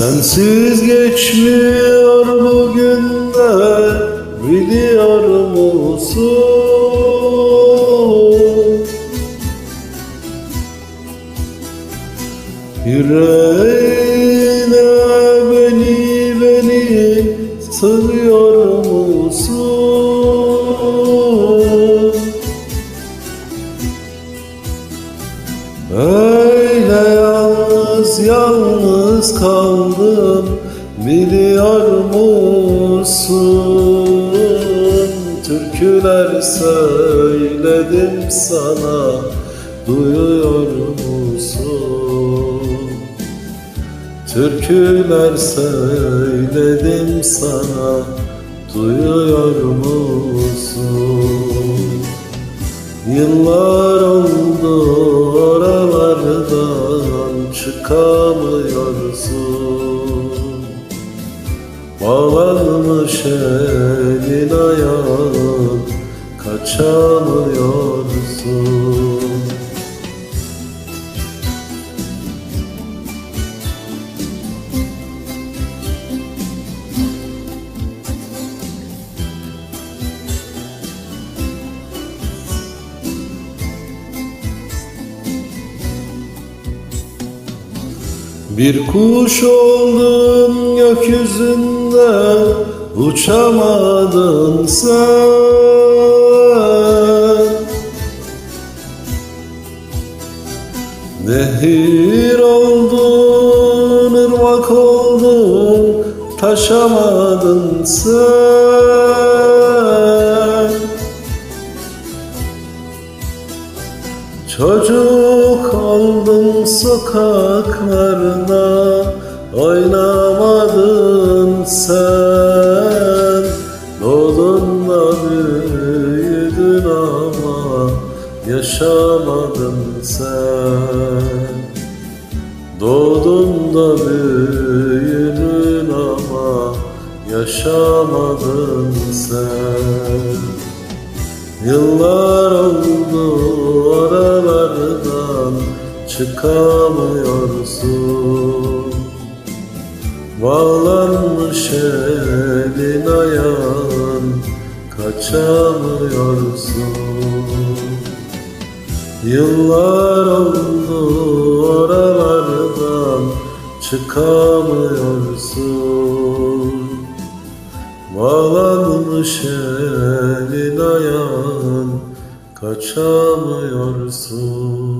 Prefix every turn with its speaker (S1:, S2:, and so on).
S1: Sensiz geçmiyor bugünler biliyor musun? Yüreğine beni beni sığıyor musun? Öyle yalnız yalnız kaldım biliyor musun? Türküler söyledim sana duyuyor musun? Türküler söyledim sana duyuyor musun? Yıllar oldu oralardan çıkamıyorsun Bağlanmış elin ayağın kaçamıyorsun Bir kuş oldun gökyüzünde uçamadın sen. Nehir oldun, ırmak oldun, taşamadın sen Çocuk oldum sokaklarda oynamadın sen. Doğdun da büyüdün ama yaşamadın sen. Doğdun da büyüdün ama yaşamadın sen. Yıllar çıkamıyorsun. Bağlanmış elin ayağın kaçamıyorsun. Yıllar oldu oralardan çıkamıyorsun. Bağlanmış elin ayağın kaçamıyorsun